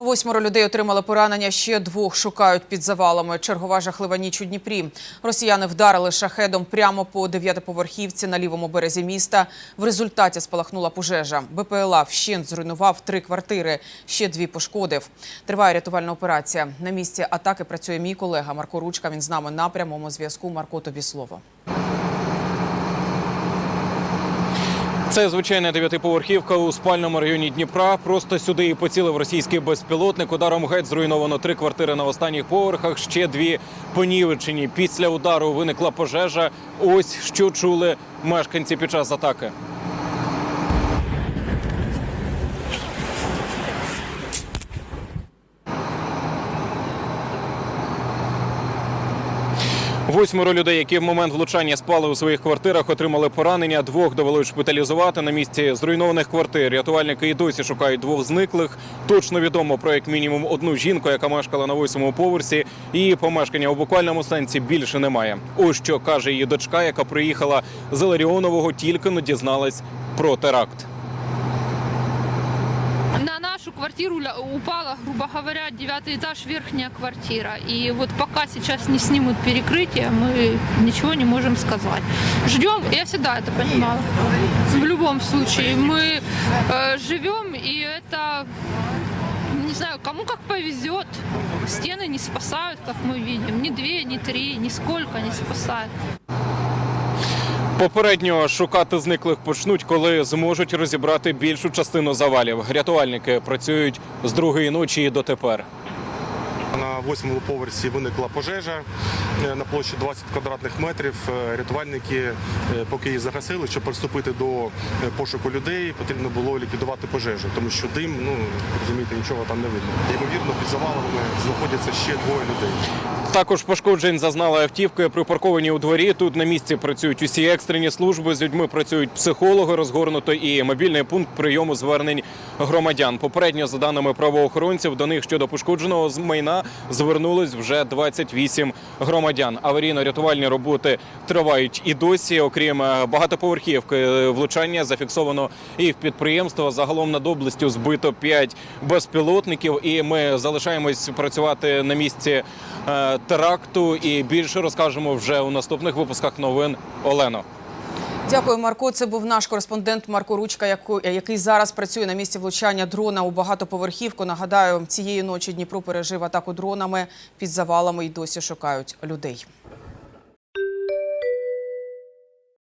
Восьмеро людей отримали поранення, ще двох шукають під завалами. Чергова жахлива ніч у Дніпрі. Росіяни вдарили шахедом прямо по дев'ятиповерхівці на лівому березі міста. В результаті спалахнула пожежа. БПЛА вщент зруйнував три квартири, ще дві пошкодив. Триває рятувальна операція. На місці атаки працює мій колега Марко Ручка. Він з нами на прямому зв'язку. Марко, тобі слово. Це звичайна дев'ятиповерхівка у спальному районі Дніпра. Просто сюди і поцілив російський безпілотник. Ударом геть зруйновано три квартири на останніх поверхах. Ще дві понівечені. Після удару виникла пожежа. Ось що чули мешканці під час атаки. Восьмеро людей, які в момент влучання спали у своїх квартирах, отримали поранення. Двох довели шпиталізувати на місці зруйнованих квартир. Рятувальники і досі шукають двох зниклих. Точно відомо про як мінімум одну жінку, яка мешкала на восьмому поверсі. Її помешкання у буквальному сенсі більше немає. Ось що каже її дочка, яка приїхала з Ларіонового, тільки не дізналась про теракт. Квартиру упала, грубо говоря, девятый этаж, верхняя квартира. И вот пока сейчас не снимут перекрытие, мы ничего не можем сказать. Ждем, я всегда это понимала. В любом случае, мы э, живем, и это, не знаю, кому как повезет. Стены не спасают, как мы видим. Ни две, ни три, нисколько не спасают. Попередньо шукати зниклих почнуть, коли зможуть розібрати більшу частину завалів. Рятувальники працюють з другої ночі і дотепер. Восьмому поверсі виникла пожежа е, на площі 20 квадратних метрів. Е, Рятувальники, е, поки її загасили, щоб приступити до пошуку людей, потрібно було ліквідувати пожежу, тому що дим, ну розумієте, нічого там не видно. Ймовірно, під завалами знаходяться ще двоє людей. Також пошкоджень зазнали автівки, припарковані у дворі. Тут на місці працюють усі екстрені служби. З людьми працюють психологи, розгорнуто і мобільний пункт прийому звернень громадян. Попередньо, за даними правоохоронців, до них щодо пошкодженого майна звернулись вже 28 громадян. Аварійно-рятувальні роботи тривають і досі. Окрім е, багатоповерхівки, е, влучання зафіксовано і в підприємство. Загалом над областю збито 5 безпілотників. І ми залишаємось працювати на місці е, теракту. І більше розкажемо вже у наступних випусках новин. Олено. Дякую, Марко. Це був наш кореспондент Марко Ручка, який зараз працює на місці влучання дрона у багатоповерхівку. Нагадаю, цієї ночі Дніпро пережив атаку дронами під завалами і досі шукають людей.